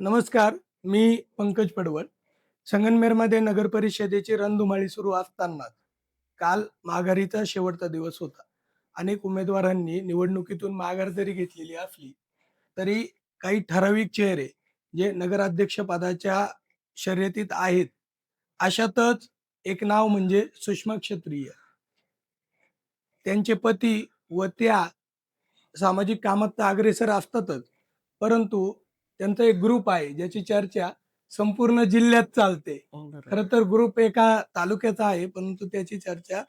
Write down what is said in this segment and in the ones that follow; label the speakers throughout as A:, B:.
A: नमस्कार मी पंकज पडवळ संगनमेरमध्ये नगर परिषदेची रणधुमाळी सुरू असताना काल माघारीचा शेवटचा दिवस होता. अनेक उमेदवारांनी निवडणुकीतून माघार जरी घेतलेली असली तरी काही ठराविक चेहरे जे नगराध्यक्ष पदाच्या शर्यतीत आहेत अशातच एक नाव म्हणजे सुषमा क्षत्रिय. त्यांचे पती व त्या सामाजिक कामात तर अग्रेसर असतातच परंतु त्यांचा एक ग्रुप आहे ज्याची चर्चा संपूर्ण जिल्ह्यात चालते.
B: बरोबर.
A: खर तर ग्रुप एका तालुक्याचा आहे परंतु त्याची चर्चा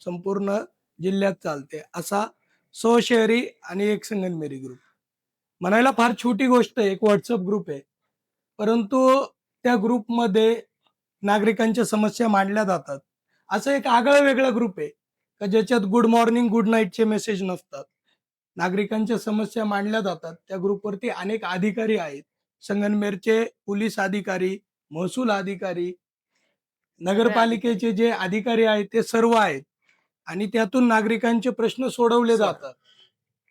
A: संपूर्ण जिल्ह्यात चालते. असा सो शहरी आणि एक संगनमेरी ग्रुप. म्हणायला फार छोटी गोष्ट आहे एक व्हॉट्सअप ग्रुप आहे. परंतु त्या ग्रुपमध्ये नागरिकांच्या समस्या मांडल्या जातात. असं एक आगळं वेगळं ग्रुप आहे का ज्याच्यात गुड मॉर्निंग गुड नाईटचे मेसेज नसतात. नागरिकांच्या समस्या मांडल्या जातात. त्या ग्रुपवरती अनेक अधिकारी आहेत. संगनमेरचे पोलीस अधिकारी महसूल अधिकारी नगरपालिकेचे जे अधिकारी आहेत ते सर्व आहेत. आणि त्यातून नागरिकांचे प्रश्न सोडवले
B: सोड-
A: जातात.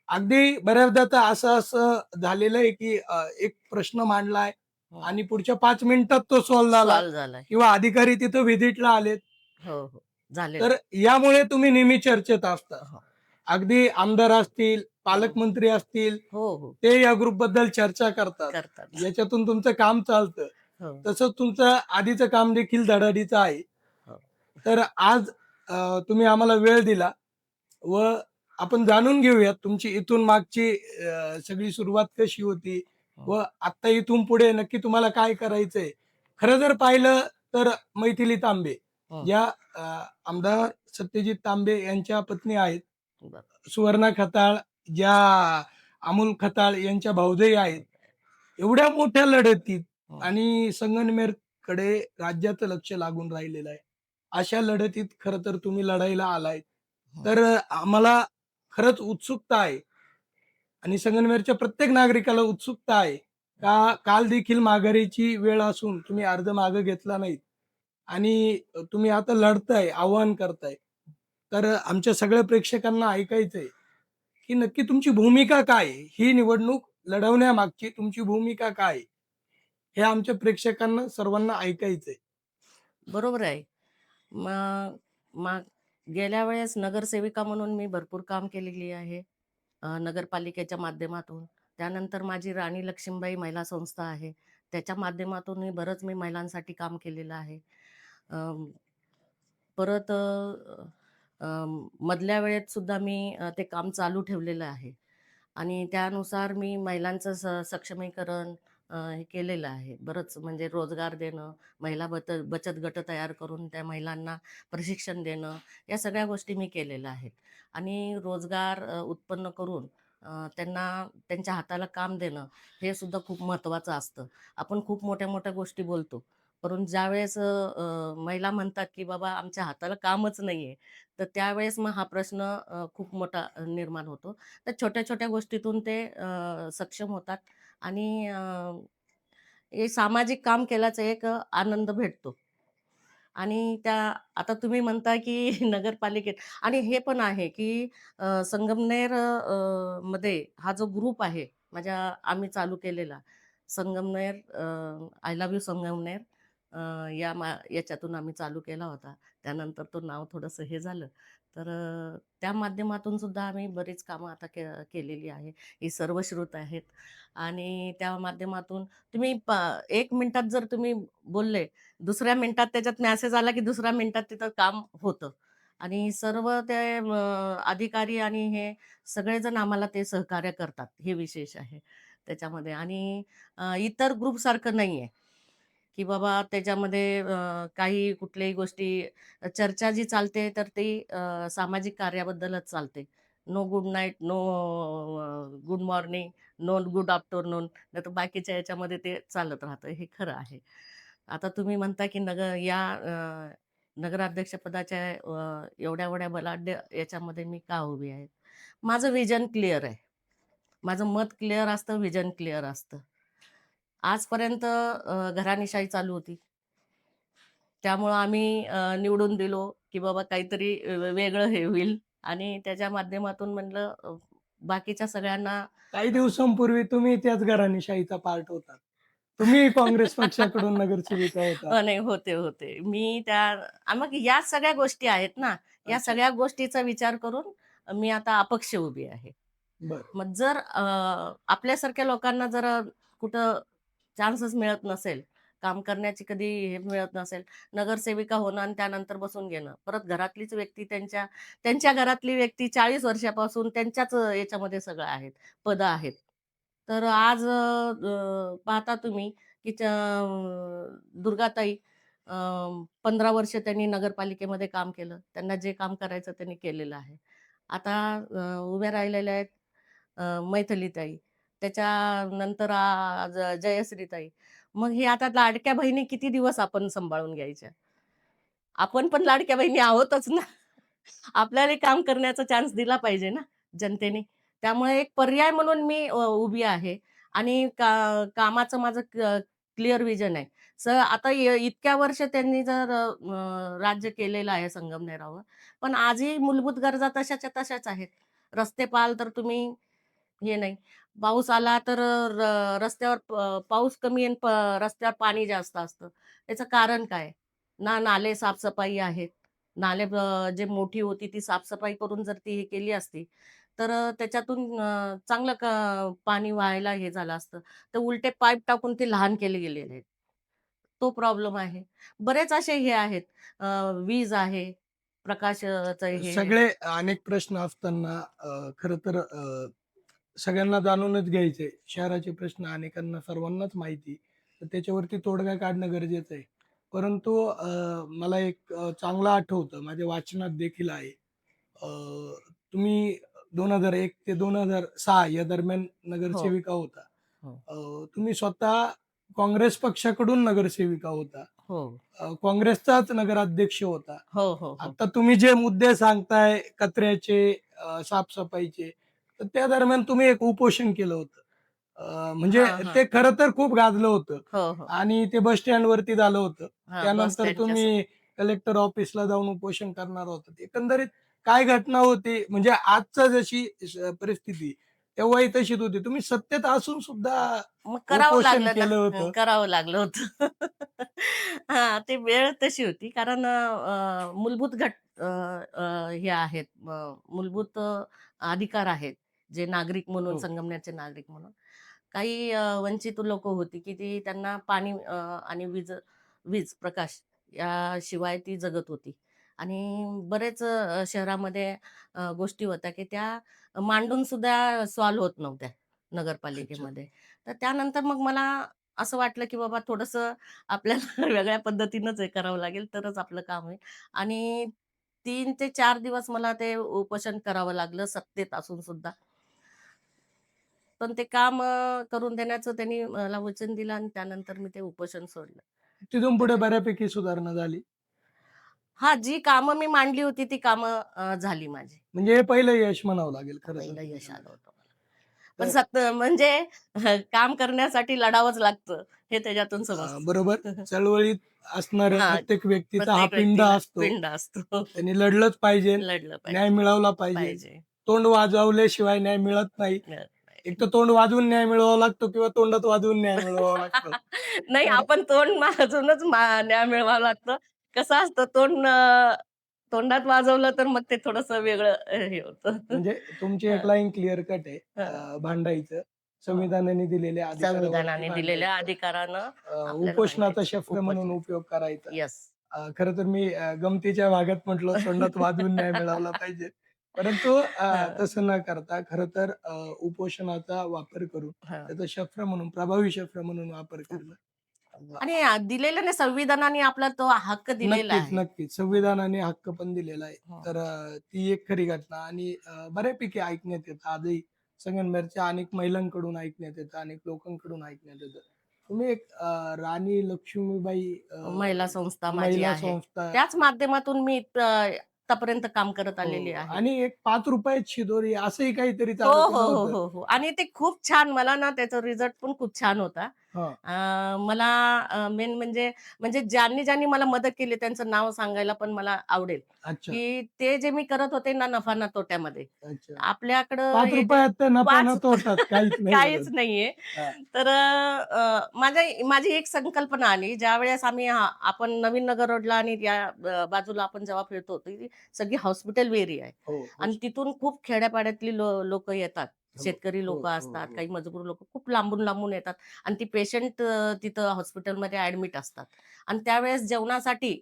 A: अगदी बऱ्याचदा तर असं असं झालेलं आहे की एक प्रश्न मांडलाय
B: हो.
A: आणि पुढच्या पाच मिनिटात तो सॉल्व्ह झाला. किंवा अधिकारी तिथं व्हिजिटला आलेत.
B: हो हो.
A: तर यामुळे तुम्ही नेहमी चर्चेत असता. अगदी आमदार असतील पालकमंत्री असतील
B: हो हो
A: ते या ग्रुपबद्दल चर्चा करतात
B: करतात
A: याच्यातून तुमचं काम चालतं
B: हो
A: तसंच तुमचं आधीचं काम देखील धडाडीचं आहे
B: हो.
A: तर आज अं, तुम्ही आम्हाला वेळ दिला व आपण जाणून घेऊयात तुमची इथून मागची अं, सगळी सुरुवात कशी होती. व आता इथून पुढे नक्की तुम्हाला काय करायचंय खरं जर पाहिलं तर मैथिली तांबे
B: हो.
A: अं, आमदार सत्यजित तांबे यांच्या पत्नी आहेत
B: बरं.
A: सुवर्णा खताळ ज्या अमोल खताळ यांच्या भाऊजाई आहेत एवढ्या मोठ्या लढतीत
B: हो.
A: आणि संगनमेरकडे राज्याचं लक्ष लागून राहिलेलं आहे अशा लढतीत खरं तर तुम्ही लढायला आलाय
B: हो.
A: तर आम्हाला खरंच उत्सुकता आहे आणि संगनमेरच्या प्रत्येक नागरिकाला उत्सुकता आहे का काल देखील माघारीची वेळ असून तुम्ही अर्ज मागं घेतला नाही आणि तुम्ही आता लढताय आव्हान करताय तर आमच्या सगळ्या प्रेक्षकांना ऐकायचंय की नक्की तुमची भूमिका काय ही निवडणूक लढवण्यामागची तुमची भूमिका काय हे आमच्या प्रेक्षकांना सर्वांना ऐकायचंय.
B: बरोबर आहे. मग मग गेल्या वेळेस नगरसेविका म्हणून मी भरपूर काम केलेली आहे नगरपालिकेच्या माध्यमातून. त्यानंतर माझी राणी लक्ष्मीबाई महिला संस्था आहे. त्याच्या माध्यमातूनही बरंच मी महिलांसाठी काम केलेलं आहे. परत मधल्या वेळेत सुद्धा मी अ, ते काम चालू ठेवलेलं आहे. आणि त्यानुसार मी महिलांचं स सक्षमीकरण अ, हे केलेलं आहे. बरंच म्हणजे रोजगार देणं महिला बत बचत गट तयार करून त्या महिलांना प्रशिक्षण देणं या सगळ्या गोष्टी मी केलेल्या आहेत. आणि रोजगार अ, उत्पन्न करून अ, त्यांना त्यांच्या हाताला काम देणं हे सुद्धा खूप महत्त्वाचं असतं. आपण खूप मोठ्या मोठ्या गोष्टी बोलतो. परंतु ज्यावेळेस अ, अ, महिला म्हणतात की बाबा आमच्या हाताला कामच नाही आहे तर त्यावेळेस मग हा प्रश्न खूप मोठा निर्माण होतो. तर छोट्या छोट्या गोष्टीतून ते सक्षम होतात आणि हे सामाजिक काम केल्याचा एक आनंद भेटतो. आणि त्या आता तुम्ही म्हणता की नगरपालिकेत आणि हे पण आहे की संगमनेरमध्ये हा जो ग्रुप आहे माझ्या आम्ही चालू केलेला Sangamner I love you Sangamner या मा याच्यातून आम्ही चालू केला होता. त्यानंतर तो नाव थोडंसं हे झालं. तर त्या माध्यमातून सुद्धा आम्ही बरीच कामं आता के केलेली आहे. ही सर्व श्रोत आहेत. आणि त्या माध्यमातून तुम्ही प एक मिनटात जर तुम्ही बोलले दुसऱ्या मिनटात त्याच्यात मॅसेज आला की दुसऱ्या मिनटात तिथं काम होतं. आणि सर्व ते अधिकारी आणि हे सगळेजण आम्हाला ते सहकार्य करतात. हे विशेष आहे त्याच्यामध्ये. आणि इतर ग्रुपसारखं नाही आहे की बाबा त्याच्यामध्ये अ, काही कुठल्याही गोष्टी चर्चा जी चालते तर ती अ, सामाजिक कार्याबद्दलच चालते. No good night no good morning no good afternoon नाही तर बाकीच्या याच्यामध्ये ते चालत राहतं. हे खरं आहे. आता तुम्ही म्हणता की नगर या अ, नगराध्यक्षपदाच्या अ, एवढ्या एवढ्या बलाढ्य याच्यामध्ये मी का उभी आहे? माझं विजन क्लिअर आहे. माझं मत क्लिअर असतं विजन क्लिअर असतं. आजपर्यंत अ, घराणेशाही चालू होती. त्यामुळं आम्ही अ, निवडून दिलो की बाबा काहीतरी अ, वेगळं हे होईल. आणि त्याच्या माध्यमातून म्हणलं अ, बाकीच्या सगळ्यांना
A: काही दिवसांपूर्वी तुम्ही त्याच घराणेशाहीचा पार्ट होता तुम्ही काँग्रेस पक्षाकडून नगरसेविका होता
B: अ, नाही होते होते. मी त्या मग या सगळ्या गोष्टी आहेत ना या
A: अच्छा.
B: सगळ्या गोष्टीचा विचार करून मी आता अपक्ष उभी आहे.
A: बर.
B: मग जर अ, आपल्यासारख्या लोकांना जर कुठं चान्सच मिळत नसेल. काम करण्याची कधी हे मिळत नसेल. नगरसेविका होणं आणि त्यानंतर बसून घेणं. परत घरातलीच व्यक्ती त्यांच्या त्यांच्या घरातली व्यक्ती चाळीस वर्षापासून त्यांच्याच याच्यामध्ये सगळं आहेत पदं आहेत. तर आज पाहता तुम्ही की दुर्गाताई पंधरा वर्ष त्यांनी नगरपालिकेमध्ये काम केलं. त्यांना जे काम करायचं त्यांनी केलेलं आहे. आता उभ्या राहिलेल्या आहेत मैथलीताई. त्याच्यानंतर आज जयश्रीताई. मग हे आता लाडक्या बहिणी किती दिवस आपण सांभाळून घ्यायच्या? आपण पण लाडक्या बहिणी आहोतच ना. आपल्याला काम करण्याचा चान्स दिला पाहिजे ना जनतेने. त्यामुळे एक पर्याय म्हणून मी अ, उभी आहे. आणि का कामाचं माझं क्लिअर विजन आहे. सर आता इतक्या वर्ष त्यांनी जर अ, राज्य केलेलं आहे संगमनेरावर पण आजही मूलभूत गरजा तशाच्या तशाच आहेत. रस्ते पाल तर तुम्ही हे नाही. पाऊस आला तर रस्त्यावर पाऊस कमी आणि रस्त्यावर पाणी जास्त असतं. त्याचं कारण काय? ना नाले साफसफाई आहेत. नाले जे मोठी होती ती साफसफाई करून जर ती हे केली असती तर त्याच्यातून चांगलं क- पाणी व्हायला हे झालं असतं. तर उलटे पाईप टाकून ते लहान केले गेलेले आहेत. तो प्रॉब्लेम आहे. बरेच असे हे आहेत. वीज आहे प्रकाशाचं हे.
A: सगळे अनेक प्रश्न असताना खर तर सगळ्यांना जाणूनच घ्यायचे शहराचे प्रश्न अनेकांना सर्वांनाच माहिती. तर त्याच्यावरती तोडगा काढणं गरजेचं आहे. परंतु मला एक चांगलं आठवतं. माझ्या वाचनात देखील आहे. तुम्ही दोन हजार एक ते दोन हजार सहा या दरम्यान नगरसेविका होता.
B: हो.
A: तुम्ही स्वतः काँग्रेस पक्षाकडून नगरसेविका होता.
B: हो.
A: काँग्रेसचाच नगराध्यक्ष होता.
B: हो हो हो.
A: आता तुम्ही जे मुद्दे सांगताय कचऱ्याचे साफसफाईचे तर त्या दरम्यान तुम्ही एक उपोषण केलं होतं. म्हणजे. ते खरं तर खूप गाजलं होतं
B: हो हो.
A: आणि ते बस स्टँड वरती झालं होतं. त्यानंतर तुम्ही कलेक्टर ऑफिसला जाऊन उपोषण करणार होतं. एकंदरीत काय घटना होती? म्हणजे आजचा जशी परिस्थिती तेव्हाही तशीच होती. तुम्ही सत्तेत असून सुद्धा
B: करावं लागलं करावं लागलं होतं. हा ते वेळ तशी होती. कारण मूलभूत घट हे आहेत. मूलभूत अधिकार आहेत. जे नागरिक म्हणून
A: हो.
B: संगमनेरचे नागरिक म्हणून. काही अं, वंचित लोक होती की ती त्यांना पाणी अं, आणि वीज वीज प्रकाश याशिवाय ती जगत होती. आणि बरेच अं, शहरामध्ये अं, गोष्टी होत्या की त्या मांडून सुद्धा सॉल्व्ह होत नव्हत्या नगरपालिकेमध्ये. तर त्यानंतर मग मला असं वाटलं की बाबा थोडंसं आपल्याला वेगळ्या पद्धतीनंच हे करावं लागेल तरच आपलं काम होईल. आणि तीन ते चार दिवस मला ते उपोषण करावं लागलं सत्तेत असून सुद्धा. पण ते काम अं, करून देण्याचं त्यांनी मला वचन दिलं आणि त्यानंतर मी ते उपोषण सोडलं.
A: तिथून पुढे बऱ्यापैकी सुधारणा झाली?
B: हा जी कामं मी मांडली होती ती कामं अं, झाली माझी.
A: म्हणजे हे पहिलं यश म्हणावं लागेल खरं
B: पहिलं यश. आलं होतं मला. पण
A: तर-
B: सत्य म्हणजे काम करण्यासाठी लढावंच लागतं हे त्याच्यातून समजतं.
A: बरोबर. चळवळीत असणाऱ्या
B: हा,
A: प्रत्येक व्यक्तीचा हा
B: प्रत्येक
A: पिंड
B: व्यक्तीला
A: असतो.
B: पिंड असतो.
A: त्यांनी लढलंच पाहिजे.
B: लढलं
A: न्याय
B: पाहिजे.
A: मिळवला पाहिजे.
B: पाहिजे.
A: तोंड वाजवल्याशिवाय न्याय मिळत नाही.
B: मिळत नाही.
A: एक तर तोंड वाजवून न्याय मिळवावा लागतो किंवा तोंडात वाजवून न्याय मिळवावा लागतो
B: नाही आपण तोंड वाजूनच मा- न्याय मिळवावं लागतं कसं असतं तोंड तोंडात वाजवलं तर मग ते थोडस वेगळं हे होतं
A: म्हणजे तुमची एक. लाईन क्लिअर कट आहे भांडायचं संविधानाने दिलेल्या
B: संविधानाने दिलेल्या. अधिकारानं
A: उपोषणाचा. शस्त्र म्हणून. उपयोग करायचा खर तर मी गमतीच्या भागात म्हटलं तोंडात वाजवून न्याय मिळवला पाहिजे परंतु अं,
B: हा.
A: तसं न करता खर तर अं, उपोषणाचा वापर करून त्याचा शस्त्र म्हणून प्रभावी शस्त्र म्हणून वापर करणं
B: आणि दिलेलं नाही संविधानाने आपला तो हक्क दिलेला
A: नक्कीच
B: आहे.
A: नक्कीच. संविधानाने हक्क पण दिलेला आहे.
B: हो.
A: तर अं, ती एक खरी घटना आणि अं, बऱ्यापैकी ऐकण्यात येतं. आजही संगमनेरच्या अनेक महिलांकडून ऐकण्यात येतं अनेक लोकांकडून ऐकण्यात येतं. तुम्ही एक अं, राणी लक्ष्मीबाई अं,
B: महिला संस्था माझी
A: महिला
B: आहे.
A: संस्था
B: त्याच माध्यमातून मी इथं- आतापर्यंत काम करत आलेली
A: हो.
B: आहे
A: आणि एक पाच रुपयात शिदोरी असंही काहीतरी
B: हो
A: चालू
B: हो हो
A: होतं.
B: हो हो आणि ते खूप छान मला ना त्याचा रिझल्ट पण खूप छान होता
A: हा
B: अं, मला मेन म्हणजे म्हणजे ज्यांनी ज्यांनी मला मदत केली त्यांचं नाव सांगायला पण मला आवडेल
A: अच्छा
B: की ते जे मी करत होते ना नफा ना तोट्यामध्ये
A: अच्छा
B: आपल्याकडं
A: पाच
B: हे जे-
A: रुपयात तर नफा न
B: पाच-
A: तोटात काहीच नाही
B: काहीच
A: बरं.
B: नाहीये
A: हा.
B: तर अं, माझ्या माझी एक संकल्पना आली ज्या वेळेस आम्ही हा- आपण नवीन नगर रोडला आणि या अं, बाजूला आपण जेव्हा फिरतो ती सगळी हॉस्पिटल एरिया आहे
A: हो.
B: आणि तिथून खूप खेड्यापाड्यातली लोक येतात शेतकरी लोक
A: हो, हो,
B: असतात
A: हो.
B: काही मजबूर लोक खूप लांबून लांबून येतात आणि ती पेशंट तिथं हॉस्पिटलमध्ये ऍडमिट असतात आणि त्यावेळेस जेवणासाठी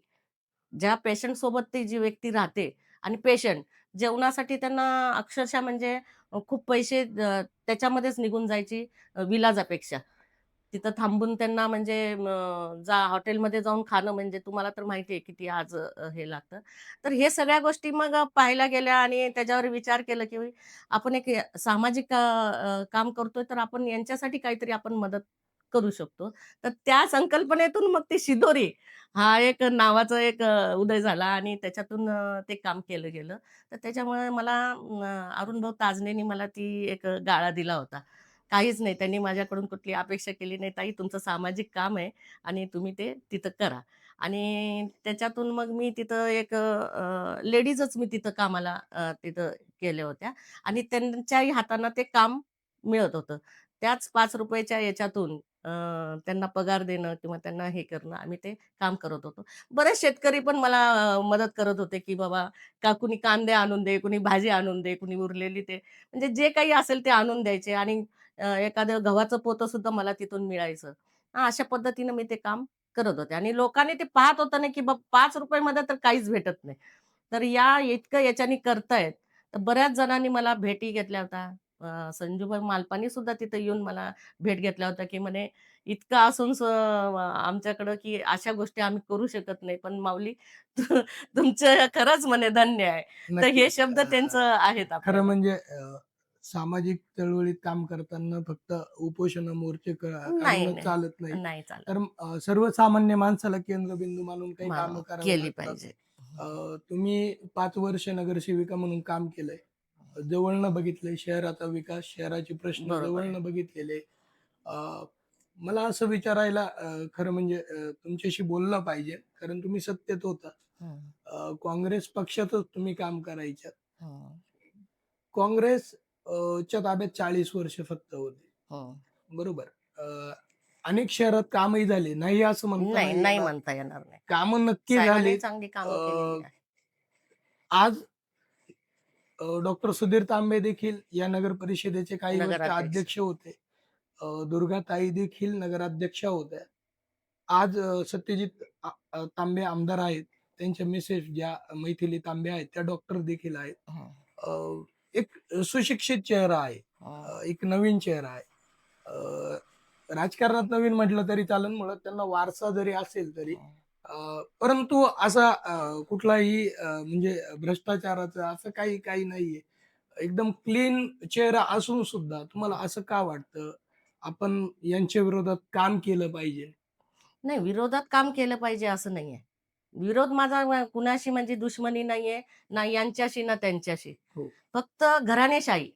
B: ज्या पेशंट सोबत ती जी व्यक्ती राहते आणि पेशंट जेवणासाठी त्यांना अक्षरशः म्हणजे खूप पैसे त्याच्यामध्येच निघून जायची विलाजापेक्षा तिथं थांबून त्यांना म्हणजे जा हॉटेलमध्ये जाऊन खाणं म्हणजे तुम्हाला तर माहिती आहे किती आज हे लागतं. तर हे सगळ्या गोष्टी मग पाहायला गेल्या आणि त्याच्यावर विचार केला की आपण एक सामाजिक का, काम करतोय तर आपण यांच्यासाठी काहीतरी आपण मदत करू शकतो. तर त्या संकल्पनेतून मग ती शिदोरी हा एक नावाचा एक उदय झाला आणि त्याच्यातून ते काम केलं गेलं. तर त्याच्यामुळे मला अ, अरुणभाऊ ताजनेनी मला ती एक गाळा दिला होता. काहीच नाही. त्यांनी माझ्याकडून कुठली अपेक्षा केली नाही ताई तुमचं सामाजिक काम आहे आणि तुम्ही ते तिथं करा. आणि त्याच्यातून मग मी तिथं एक लेडीजच मी तिथं कामाला तिथं केल्या होत्या आणि त्यांच्याही हातांना ते काम मिळत होतं. त्याच पाच रुपयाच्या याच्यातून त्यांना पगार देणं किंवा त्यांना हे करणं आम्ही ते काम करत होतो. बरेच शेतकरी पण मला मदत करत होते की बाबा का कुणी कांदे आणून दे कुणी भाजी आणून दे कुणी उरलेली ते. म्हणजे जे काही असेल ते आणून द्यायचे आणि एखादं गव्हाचं पोतं सुद्धा मला तिथून मिळायचं. हा, अशा पद्धतीनं मी ते काम करत होते. आणि लोकांनी ते पाहत होतं ना की बा पाच रुपयामध्ये तर काहीच भेटत नाही. तर या इतकं याच्यानी करतायत. तर बऱ्याच जणांनी मला भेटी घेतल्या होत्या. संजूभाई मालपानी सुद्धा तिथं येऊन मला भेट घेतल्या होत्या की म्हणे इतकं असून आमच्याकडं की अशा गोष्टी आम्ही करू शकत नाही. पण माऊली तुमचं खरंच म्हणे धन्य आहे. तर हे. शब्द त्यांचं आहेत
A: खरं. म्हणजे सामाजिक चळवळीत काम करताना फक्त उपोषण मोर्चे क-
B: नाही
A: काढून
B: नाही.
A: चालत नाही.
B: नाही चालत.
A: तर अ, सर्वसामान्य माणसाला केंद्रबिंदू मानून काही
B: मा-
A: कामं करावी
B: केली
A: लागतात.
B: पाहिजे.
A: अ, तुम्ही पाच वर्ष नगरसेविका म्हणून काम केलंय. जवळनं बघितलंय शहराचा विकास शहराचे प्रश्न
B: बरोबर आहे.
A: जवळनं बघितलेले. अ, मला असं विचारायला अ, खरं म्हणजे अ, तुमच्याशी बोललं पाहिजे. कारण तुम्ही सत्तेत होता.
B: हम्म,
A: अ, काँग्रेस पक्षातच तुम्ही काम करायच्यात.
B: हम्म,
A: काँग्रेस अ, च्या ताब्यात चाळीस वर्ष फक्त होते.
B: हम्म.
A: बरोबर. अ, अनेक शहरात कामही झाले. नाही असं म्हणता
B: नाही
A: नाही
B: नाही
A: येणार.
B: म्हणता येणार नाही.
A: कामं नक्की
B: साहेबांनी
A: झाली
B: चांगली कामं केलेली
A: आज डॉक्टर सुधीर तांबे देखील या नगर परिषदेचे काही वर्ष
B: नगराध्यक्ष.
A: अध्यक्ष होते. अ, दुर्गाताई देखील नगराध्यक्ष होत्या. आज अ, सत्यजित आ- अ, तांबे आमदार आहेत. त्यांच्या मिसेस ज्या मैथिली तांबे आहेत त्या डॉक्टर देखील आहेत. अ, एक सुशिक्षित चेहरा आहे. एक नवीन चेहरा आहे. राजकारणात नवीन म्हटलं तरी चालन मुळात त्यांना वारसा जरी असेल तरी परंतु असा कुठलाही म्हणजे भ्रष्टाचाराचं असं काही काही नाहीये. एकदम क्लीन चेहरा असून सुद्धा तुम्हाला असं का वाटतं? आपण यांच्या विरोधात काम केलं पाहिजे.
B: नाही विरोधात काम केलं पाहिजे असं नाहीये. विरोध माझा कुणाशी म्हणजे दुश्मनी नाहीये ना यांच्याशी ना त्यांच्याशी.
A: हो.
B: फक्त घराणेशाही.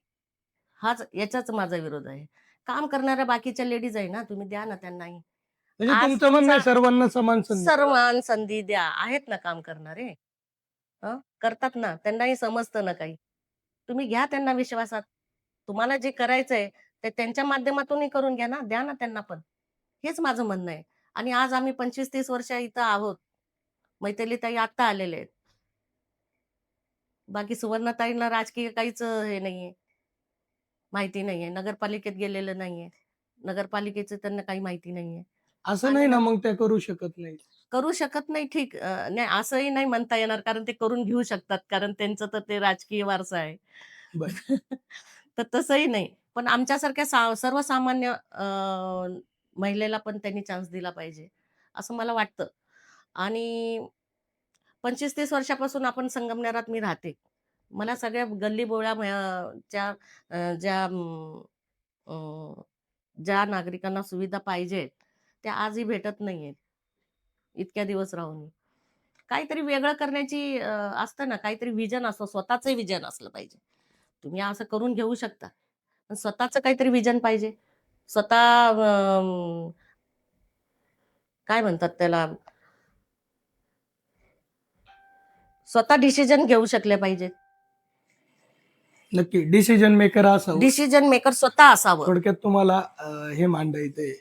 B: हाच याचाच माझा विरोध आहे. काम करणाऱ्या बाकीच्या लेडीज आहे ना तुम्ही द्या ना त्यांनाही
A: म्हणजे तुमचं म्हणणं सर्वांना समान संधी.
B: सर्वान संधी द्या. आहेत ना काम करणारे? करतात ना. त्यांनाही समजतं ना काही. तुम्ही घ्या त्यांना विश्वासात. तुम्हाला जे करायचंय ते त्यांच्या माध्यमातूनही करून घ्या ना. द्या ना त्यांना पण. हेच माझं म्हणणं आहे. आणि आज आम्ही पंचवीस तीस वर्ष इथं आहोत. मैथिली ताई आत्ता आलेले आहेत. बाकी सुवर्णताईंना राजकीय काहीच हे नाहीये. माहिती नाहीये. नगरपालिकेत गेलेलं नाहीये. नगरपालिकेचं त्यांना काही माहिती नाहीये.
A: असं नाही ना मग त्या करू शकत नाही.
B: करू शकत नाही ठीक. अं, नाही असंही नाही म्हणता येणार कारण ते करून घेऊ शकतात कारण त्यांचं तर ते राजकीय वारसा आहे. तर तसंही नाही. पण आमच्यासारख्या सा- सर्वसामान्य अं, महिलेला पण त्यांनी चान्स दिला पाहिजे. असं मला वाटतं. आणि पंचवीस तीस वर्षापासून आपण संगमनेरात मी राहते. मला सगळ्या गल्ली बोळ्या च्या ज्या ज्या नागरिकांना सुविधा पाहिजे त्या आजही भेटत नाहीयेत. इतक्या दिवस राहून. काहीतरी वेगळं करण्याची असतं ना काहीतरी विजन असतं स्वतःच विजन असलं पाहिजे. तुम्ही असं करून घेऊ शकता. पण स्वतःच काहीतरी विजन पाहिजे. स्वतः काय म्हणतात त्याला? स्वतः डिसिजन घेऊ शकले पाहिजे
A: नक्की डिसिजन मेकर असावं.
B: डिसिजन मेकर स्वतः असावं.
A: थोडक्यात तुम्हाला अं, हे मांडायचंय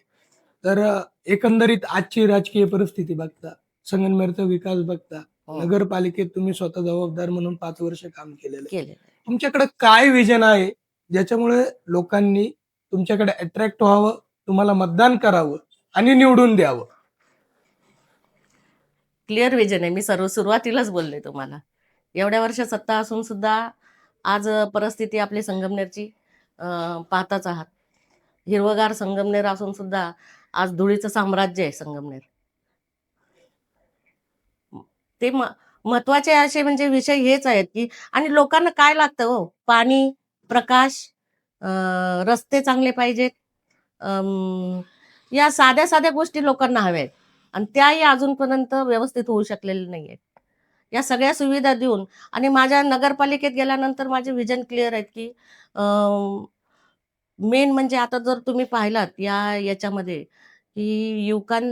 A: तर अं, एकंदरीत आजची राजकीय परिस्थिती बघता संगमनेरचा विकास बघता
B: हो,
A: नगरपालिकेत तुम्ही स्वतः जबाबदार म्हणून पाच वर्ष काम केलेलं आहे. तुमच्याकडे काय विजन आहे? ज्याच्यामुळे लोकांनी तुमच्याकडे अट्रॅक्ट व्हावं तुम्हाला मतदान करावं आणि निवडून द्यावं?
B: क्लिअर विजन आहे. मी सर्व सुरुवातीलाच बोलले तुम्हाला. एवढ्या वर्ष सत्ता असून सुद्धा आज परिस्थिती आपली संगमनेरची पाहताच आहात. हिरवगार संगमनेर असून सुद्धा आज धुळीचं साम्राज्य आहे संगमनेर. ते महत्त्वाचे असे म्हणजे विषय हेच आहेत की आणि लोकांना काय लागतं हो? पाणी प्रकाश रस्ते चांगले पाहिजेत. अं, या साध्या साध्या गोष्टी लोकांना हव्या आहेत आणि त्याही अजूनपर्यंत व्यवस्थित होऊ शकलेल्या नाही आहेत या सगळ्या सुविधा देऊन आणि माझ्या नगरपालिकेत गेल्यानंतर माझे विजन क्लिअर आहेत की मेन म्हणजे आता जर तुम्ही पाहिलात या याच्यामध्ये की युवकां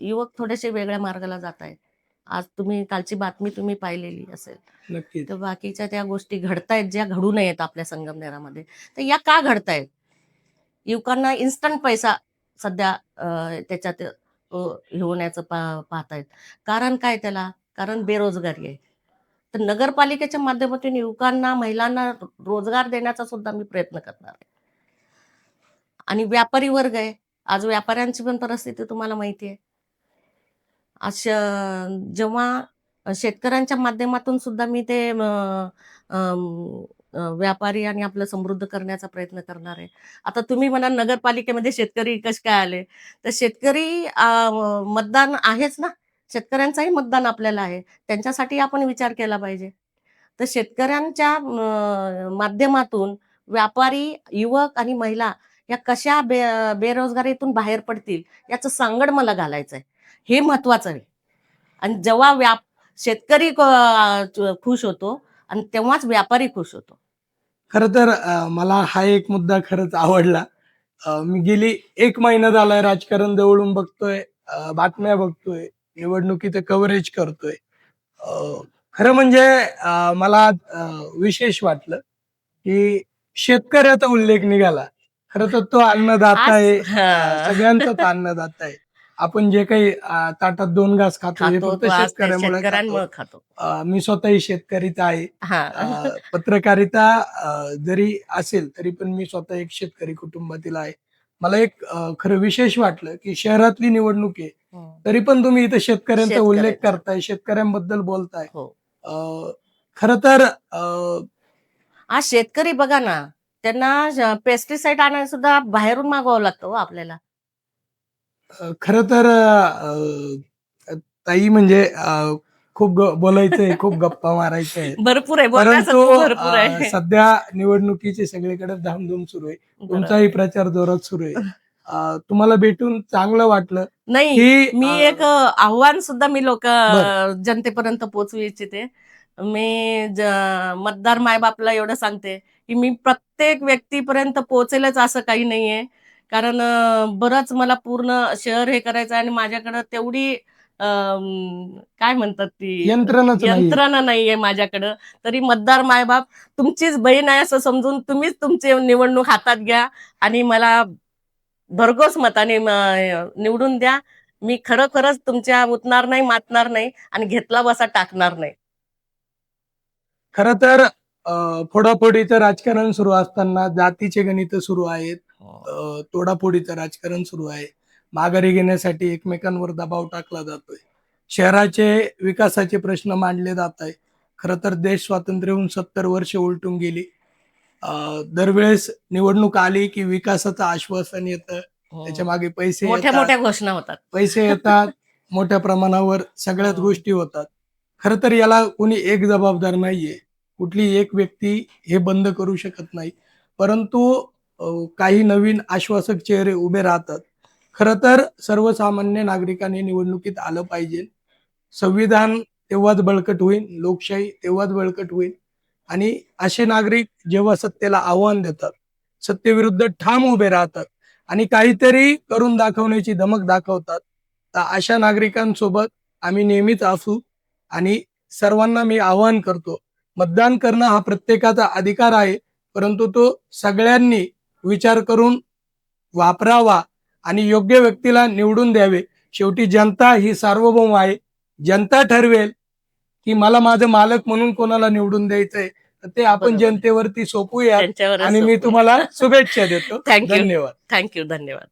B: युवक थोडेसे वेगळ्या मार्गाला जात आहेत. आज तुम्ही कालची बातमी तुम्ही पाहिलेली असेल. तर बाकीच्या त्या गोष्टी घडतायत ज्या घडू नयेत आपल्या संगमनेरामध्ये. तर या का घडतायत? युवकांना इन्स्टंट पैसा सध्या त्याच्यात लिहण्याचं पा पाहतायत. कारण काय त्याला? कारण बेरोजगारी आहे. तर नगरपालिकेच्या माध्यमातून युवकांना महिलांना रोजगार देण्याचा सुद्धा मी प्रयत्न करणार आहे. आणि व्यापारी वर्ग आहे. आज व्यापाऱ्यांची पण परिस्थिती तुम्हाला माहिती आहे. आज जेव्हा शेतकऱ्यांच्या माध्यमातून सुद्धा मी ते अं, व्यापारी आणि आपलं समृद्ध करण्याचा प्रयत्न करणार आहे. आता तुम्ही म्हणा नगरपालिकेमध्ये शेतकरी कसे काय आले? तर शेतकरी मतदान आहेच ना? शेतकऱ्यांचाही मतदान आपल्याला आहे. त्यांच्यासाठी आपण विचार केला पाहिजे. तर शेतकऱ्यांच्या माध्यमातून व्यापारी युवक आणि महिला या कशा बे बेरोजगारीतून बाहेर पडतील याचं सांगड मला घालायचं आहे. हे महत्वाचं आहे. आणि जेव्हा व्याप शेतकरी खुश होतो आणि तेव्हाच व्यापारी खुश होतो.
A: खर तर मला हा एक मुद्दा खरंच आवडला. मी गेली एक महिना झालाय राजकारण जवळून बघतोय बातम्या बघतोय निवडणुकीचं कव्हरेज करतोय. खरं म्हणजे मला विशेष वाटलं की शेतकऱ्याचा उल्लेख निघाला. खरं तर तो अन्नदाता आहे. सगळ्यांचाच अन्नदाता आहे. आपण जे काही ताटात दोन घास खातो हे फक्त शेतकऱ्यामुळे खातो. मी स्वतःही शेतकरीच आहे.
B: हा.
A: पत्रकारिता जरी असेल तरी पण मी स्वतः एक शेतकरी कुटुंबातील आहे. मला एक खरं विशेष वाटलं की शहरातली निवडणूक आहे
B: हम्म.
A: तरी पण तुम्ही इथं शेतकऱ्यांचा उल्लेख. करताय शेतकऱ्यांबद्दल बोलताय.
B: हो.
A: खरं तर
B: आज शेतकरी बघा ना त्यांना पेस्टिसाइड आणायला सुद्धा बाहेरून मागवावं लागतं हो आपल्याला.
A: खरं तर ताई म्हणजे खूप बोलायचंय खूप गप्पा मारायचंय.
B: भरपूर आहे
A: परंतु
B: भरपूर आहे.
A: सध्या निवडणुकीची सगळीकडे धामधूम सुरू आहे. तुमचाही प्रचार जोरात सुरू आहे. तुम्हाला भेटून चांगलं वाटलं
B: नाही मी एक आव्हान सुद्धा मी लोक. जनतेपर्यंत पोहोचू इच्छिते. मी मतदार मायबापला एवढं सांगते की मी प्रत्येक व्यक्तीपर्यंत पोहोचेलच असं काही नाहीये. कारण बरंच मला पूर्ण शहर हे करायचं आणि माझ्याकडं तेवढी काय म्हणतात ती? यंत्रणा नाहीये माझ्याकडं. तरी मतदार मायबाप तुमचीच बहीण आहे असं समजून तुम्हीच तुमचे निवडणूक हातात घ्या आणि मला भरघोस मताने निवडून द्या. मी खरोखरच तुमच्या उतणार नाही मातणार नाही आणि घेतला बसा टाकणार नाही.
A: खर तर फोडाफोडीचं राजकारण सुरू असताना जातीचे गणित सुरू आहेत. तोडाफोडीचं राजकारण सुरू आहे. माघारी घेण्यासाठी एकमेकांवर दबाव टाकला जातोय. शहराचे विकासाचे प्रश्न मांडले जात आहे खर तर देश स्वातंत्र्य होऊन सत्तर वर्ष उलटून गेली. अं, दरवेळेस निवडणूक आली की विकासाचं आश्वासन येतं. त्याच्यामागे पैसे
B: मोठ्या. मोठ्या घोषणा होतात.
A: पैसे येतात. मोठ्या प्रमाणावर सगळ्याच
B: हो.
A: गोष्टी होतात. खर तर याला कोणी एक जबाबदार नाहीये. कुठली एक व्यक्ती हे बंद करू शकत नाही. परंतु काही नवीन आश्वासक चेहरे उभे राहतात. खर तर सर्वसामान्य नागरिकांनी निवडणुकीत आलं पाहिजे. संविधान तेव्हाच बळकट होईल लोकशाही तेव्हाच बळकट होईल. आणि असे नागरिक जेव्हा सत्तेला आव्हान देतात सत्तेविरुद्ध ठाम उभे राहतात आणि काहीतरी करून दाखवण्याची धमक दाखवतात तर अशा नागरिकांसोबत आम्ही नेहमीच असू आणि सर्वांना मी आवाहन करतो. मतदान करणं हा प्रत्येकाचा अधिकार आहे परंतु तो सगळ्यांनी विचार करून वापरावा आणि योग्य व्यक्तीला निवडून द्यावे. शेवटी जनता ही सार्वभौम आहे. जनता ठरवेल की मला माझं मालक म्हणून कोणाला निवडून द्यायचंय. तर ते आपण. जनतेवरती सोपूया आणि मी तुम्हाला शुभेच्छा देतो.
B: You.
A: धन्यवाद.
B: थँक्यू धन्यवाद.